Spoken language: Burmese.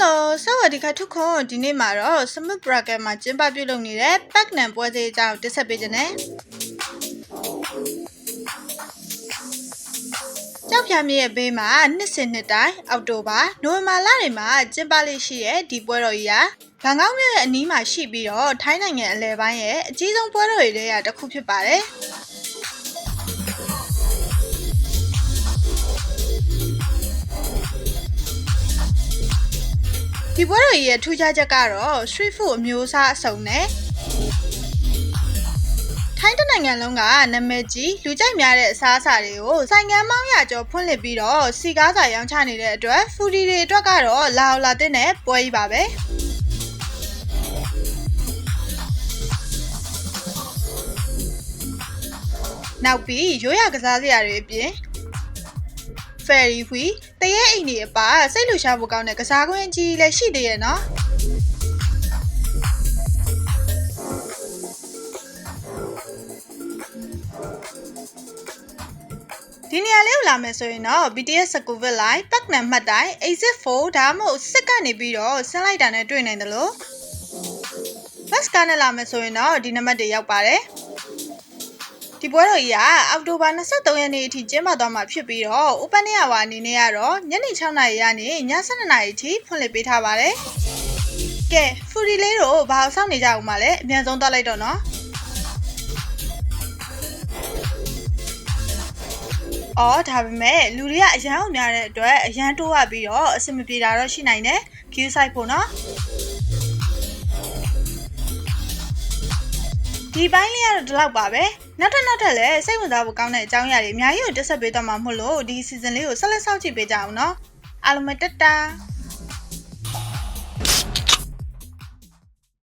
Hello ဆဝဒီကထုခွန်ဒီနေ့မှာတော့ Smooth Bracket မှာကျင်းပပြုလုပ်နေတဲ့ Pacnan ပွဲစဉ်အကြောင်းတင်ဆက်ပေးခြင်းနဲ့ကြောက်ဖြာမြေရဲ့ဘေးမှာနှစ်စဉ်နှစ်တိုင်းအောက်တိုဘာနိုဝင်ဘာလတွေမှာကျင်းပလေးရှိတဲ့ဒီပွဲတော်ကြီးဟာဘန်ကောက်မြို့ရဲ့အနီးမှာရှိပြီးတော့ထိုင်းနိုင်ငံအလယ်ပိုင်းရဲ့အကြီးဆုံးပွဲတော်တွေထဲကတစ်ခုဖြစ်ပါတယ်။ ဒီပွဲတော်ကြီးရဲ့ထူးခြားချက်ကတော့ street food အမျိုးအစားအစုံနဲ့ထိုင်းတစ်နိုင်ငံလုံးကနာမည်ကြီးလူကြိုက်များတဲ့အစားအစာတွေကိုဆိုင်ငန်းမောင်းရကျော်ဖွင့်လှစ်ပြီးတော့စီကားစာရောင်းချနေတဲ့အတွက်ဖူဒီတွေအတွက်ကတော့လာအောင်လာတဲ့နဲ့ပွဲကြီးပါပဲနောက်ပြီးရိုးရကစားစရာတွေအပြင် fairy wheel တရေအိမ်တွေအပါစိတ်လူရှားဖို့ကောင်းတဲ့ကစားကွင်းအကြီးလည်းရှိသေးရဲ့နော်ဒီနေရာလေးကိုလာမယ်ဆိုရင်တော့ BTS Scoville Line ပတ်နံမှတ်တိုင်း exit 4ဒါမှမဟုတ်စစ်ကနေပြီးတော့ဆင်းလိုက်တာနဲ့တွေ့နိုင်တယ်လို့ bus ကနဲ့လာမယ်ဆိုရင်တော့ဒီနံပါတ်တွေရောက်ပါတယ် ဒီပွဲတော်ကြီးကအောက်တိုဘာ23ရက်နေ့အထိကျင်းပသွားမှာဖြစ်ပြီးတော့ open day hour အနေနဲ့ကတော့ညနေ6နာရီကနေည7နာရီအထိဖွင့်လှစ်ပေးထားပါတယ်။ကဲဖူဒီလေးတို့ဘာအောင်စောင့်နေကြအောင်မလဲအမြန်ဆုံးသွားလိုက်တော့နော်။အော်ဒါပေမဲ့လူတွေကအရန်အောင်များတဲ့အတွက်အရန်တိုးရပြီးတော့အဆင်မပြေတာတော့ရှိနိုင်တယ် queue site ဖို့နော် ဒီပိုင်းလေးကတော့ဒီလောက်ပါပဲနောက်ထပ်နောက်ထပ်လည်းစိတ်ဝင်စားဖို့ကောင်းတဲ့အကြောင်းအရာတွေအများကြီးကိုတက်ဆက်ပေးသွားမှာမို့လို့ဒီ season လေးကိုဆက်လက်စောင့်ကြည့်ပေးကြအောင်နော်အားလုံးပဲတက်တာ